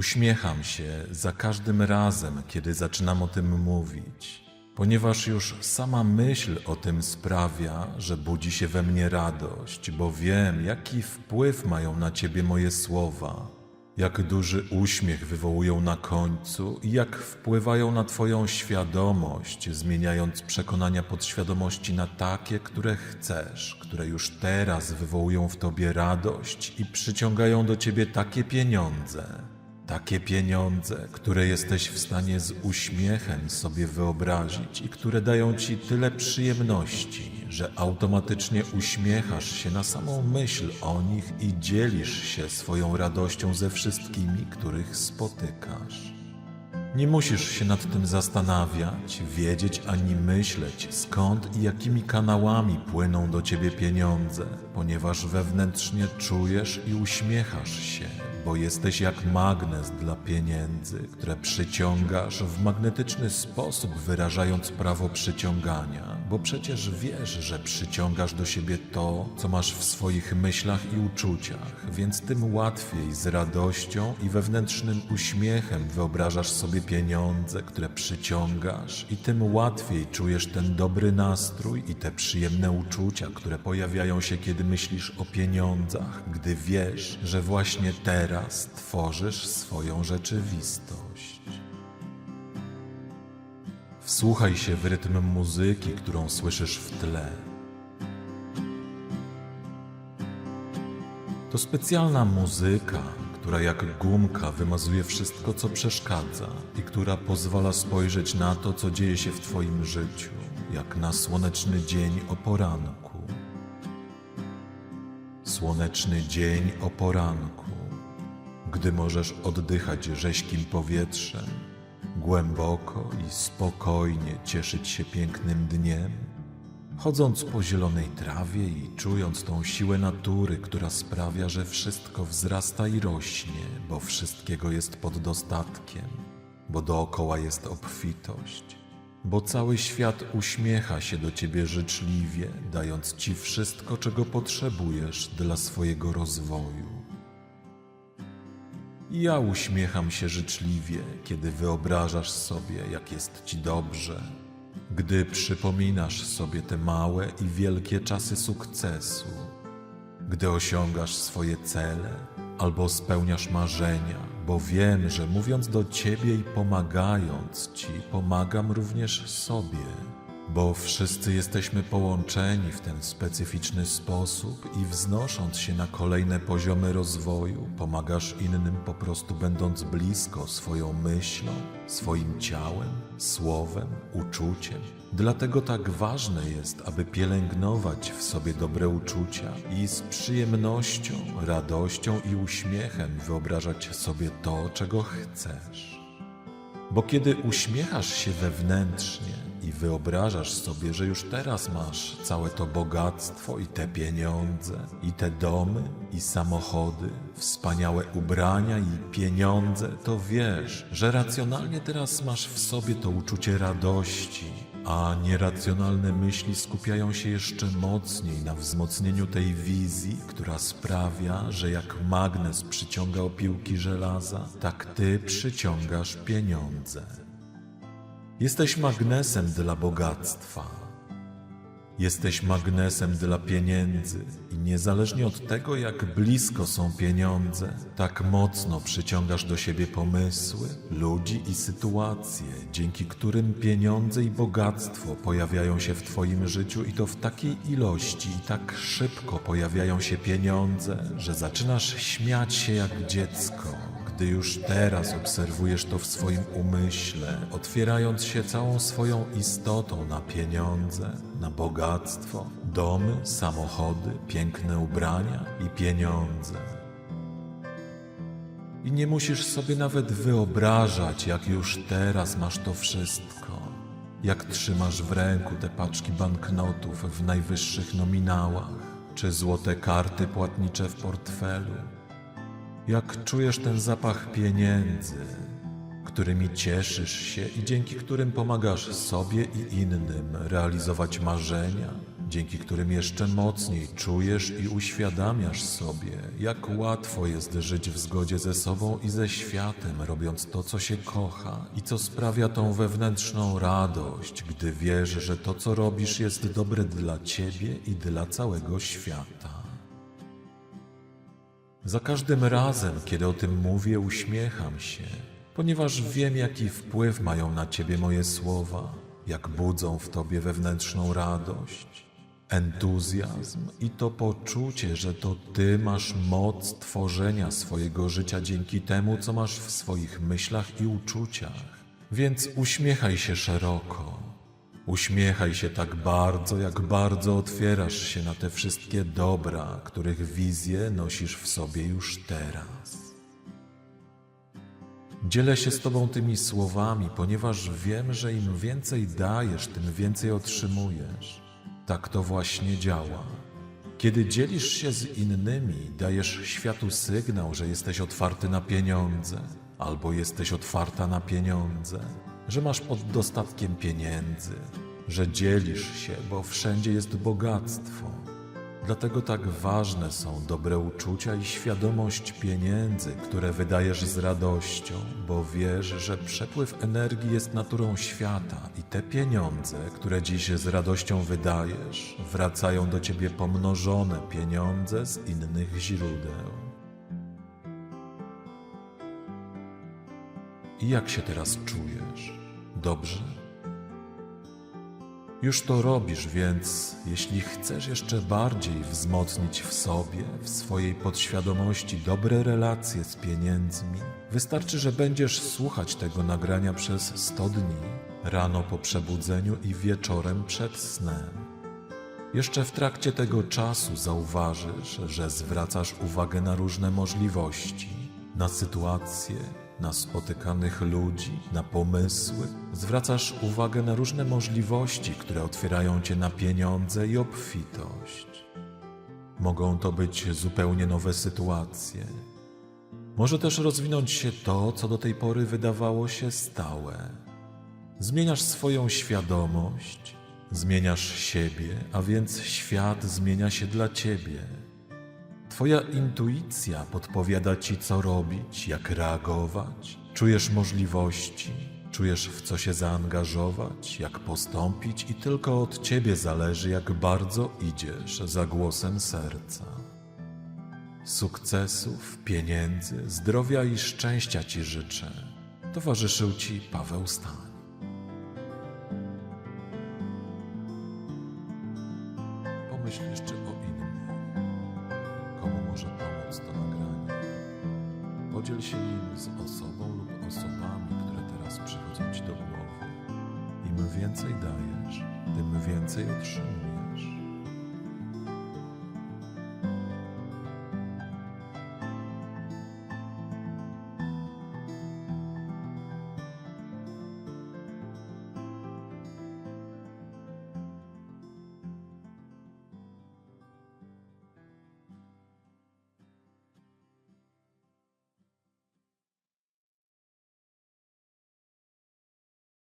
Uśmiecham się za każdym razem, kiedy zaczynam o tym mówić, ponieważ już sama myśl o tym sprawia, że budzi się we mnie radość, bo wiem, jaki wpływ mają na ciebie moje słowa, jak duży uśmiech wywołują na końcu i jak wpływają na Twoją świadomość, zmieniając przekonania podświadomości na takie, które chcesz, które już teraz wywołują w Tobie radość i przyciągają do Ciebie takie pieniądze. Takie pieniądze, które jesteś w stanie z uśmiechem sobie wyobrazić i które dają ci tyle przyjemności, że automatycznie uśmiechasz się na samą myśl o nich i dzielisz się swoją radością ze wszystkimi, których spotykasz. Nie musisz się nad tym zastanawiać, wiedzieć ani myśleć, skąd i jakimi kanałami płyną do ciebie pieniądze, ponieważ wewnętrznie czujesz i uśmiechasz się, bo jesteś jak magnes dla pieniędzy, które przyciągasz w magnetyczny sposób, wyrażając prawo przyciągania, bo przecież wiesz, że przyciągasz do siebie to, co masz w swoich myślach i uczuciach, więc tym łatwiej z radością i wewnętrznym uśmiechem wyobrażasz sobie pieniądze, które przyciągasz, i tym łatwiej czujesz ten dobry nastrój i te przyjemne uczucia, które pojawiają się, kiedy myślisz o pieniądzach, gdy wiesz, że właśnie teraz tworzysz swoją rzeczywistość. Wsłuchaj się w rytm muzyki, którą słyszysz w tle. To specjalna muzyka, która jak gumka wymazuje wszystko, co przeszkadza i która pozwala spojrzeć na to, co dzieje się w Twoim życiu, jak na słoneczny dzień o poranku. Słoneczny dzień o poranku, gdy możesz oddychać rześkim powietrzem, głęboko i spokojnie cieszyć się pięknym dniem, chodząc po zielonej trawie i czując tą siłę natury, która sprawia, że wszystko wzrasta i rośnie, bo wszystkiego jest pod dostatkiem, bo dookoła jest obfitość, bo cały świat uśmiecha się do ciebie życzliwie, dając ci wszystko, czego potrzebujesz dla swojego rozwoju. Ja uśmiecham się życzliwie, kiedy wyobrażasz sobie, jak jest ci dobrze, gdy przypominasz sobie te małe i wielkie czasy sukcesu, gdy osiągasz swoje cele albo spełniasz marzenia, bo wiem, że mówiąc do ciebie i pomagając ci, pomagam również sobie bo wszyscy jesteśmy połączeni w ten specyficzny sposób i wznosząc się na kolejne poziomy rozwoju, pomagasz innym po prostu będąc blisko swoją myślą, swoim ciałem, słowem, uczuciem. Dlatego tak ważne jest, aby pielęgnować w sobie dobre uczucia i z przyjemnością, radością i uśmiechem wyobrażać sobie to, czego chcesz. Bo kiedy uśmiechasz się wewnętrznie i wyobrażasz sobie, że już teraz masz całe to bogactwo i te pieniądze, i te domy, i samochody, wspaniałe ubrania i pieniądze, to wiesz, że racjonalnie teraz masz w sobie to uczucie radości, a nieracjonalne myśli skupiają się jeszcze mocniej na wzmocnieniu tej wizji, która sprawia, że jak magnes przyciąga opiłki żelaza, tak ty przyciągasz pieniądze. Jesteś magnesem dla bogactwa. Jesteś magnesem dla pieniędzy i niezależnie od tego, jak blisko są pieniądze, tak mocno przyciągasz do siebie pomysły, ludzi i sytuacje, dzięki którym pieniądze i bogactwo pojawiają się w Twoim życiu i to w takiej ilości i tak szybko pojawiają się pieniądze, że zaczynasz śmiać się jak dziecko gdy już teraz obserwujesz to w swoim umyśle, otwierając się całą swoją istotą na pieniądze, na bogactwo, domy, samochody, piękne ubrania i pieniądze. I nie musisz sobie nawet wyobrażać, jak już teraz masz to wszystko. Jak trzymasz w ręku te paczki banknotów w najwyższych nominałach, czy złote karty płatnicze w portfelu, jak czujesz ten zapach pieniędzy, którymi cieszysz się i dzięki którym pomagasz sobie i innym realizować marzenia, dzięki którym jeszcze mocniej czujesz i uświadamiasz sobie, jak łatwo jest żyć w zgodzie ze sobą i ze światem, robiąc to, co się kocha i co sprawia tą wewnętrzną radość, gdy wiesz, że to, co robisz, jest dobre dla ciebie i dla całego świata. Za każdym razem, kiedy o tym mówię, uśmiecham się, ponieważ wiem, jaki wpływ mają na ciebie moje słowa, jak budzą w tobie wewnętrzną radość, entuzjazm i to poczucie, że to ty masz moc tworzenia swojego życia dzięki temu, co masz w swoich myślach i uczuciach. Więc uśmiechaj się szeroko. Uśmiechaj się tak bardzo, jak bardzo otwierasz się na te wszystkie dobra, których wizję nosisz w sobie już teraz. Dzielę się z Tobą tymi słowami, ponieważ wiem, że im więcej dajesz, tym więcej otrzymujesz. Tak to właśnie działa. Kiedy dzielisz się z innymi, dajesz światu sygnał, że jesteś otwarty na pieniądze, albo jesteś otwarta na pieniądze, że masz pod dostatkiem pieniędzy, że dzielisz się, bo wszędzie jest bogactwo. Dlatego tak ważne są dobre uczucia i świadomość pieniędzy, które wydajesz z radością, bo wiesz, że przepływ energii jest naturą świata i te pieniądze, które dziś z radością wydajesz, wracają do ciebie pomnożone pieniądze z innych źródeł. I jak się teraz czujesz? Dobrze? Już to robisz, więc jeśli chcesz jeszcze bardziej wzmocnić w sobie, w swojej podświadomości dobre relacje z pieniędzmi, wystarczy, że będziesz słuchać tego nagrania przez 100 dni, rano po przebudzeniu i wieczorem przed snem. Jeszcze w trakcie tego czasu zauważysz, że zwracasz uwagę na różne możliwości, na sytuacje, na spotykanych ludzi, na pomysły. Zwracasz uwagę na różne możliwości, które otwierają cię na pieniądze i obfitość. Mogą to być zupełnie nowe sytuacje. Może też rozwinąć się to, co do tej pory wydawało się stałe. Zmieniasz swoją świadomość, zmieniasz siebie, a więc świat zmienia się dla ciebie. Twoja intuicja podpowiada ci, co robić, jak reagować. Czujesz możliwości, czujesz w co się zaangażować, jak postąpić, i tylko od ciebie zależy, jak bardzo idziesz za głosem serca. Sukcesów, pieniędzy, zdrowia i szczęścia ci życzę. Towarzyszył ci Paweł Stań. Osobą lub osobami, które teraz przychodzą ci do głowy. Im więcej dajesz, tym więcej otrzymujesz.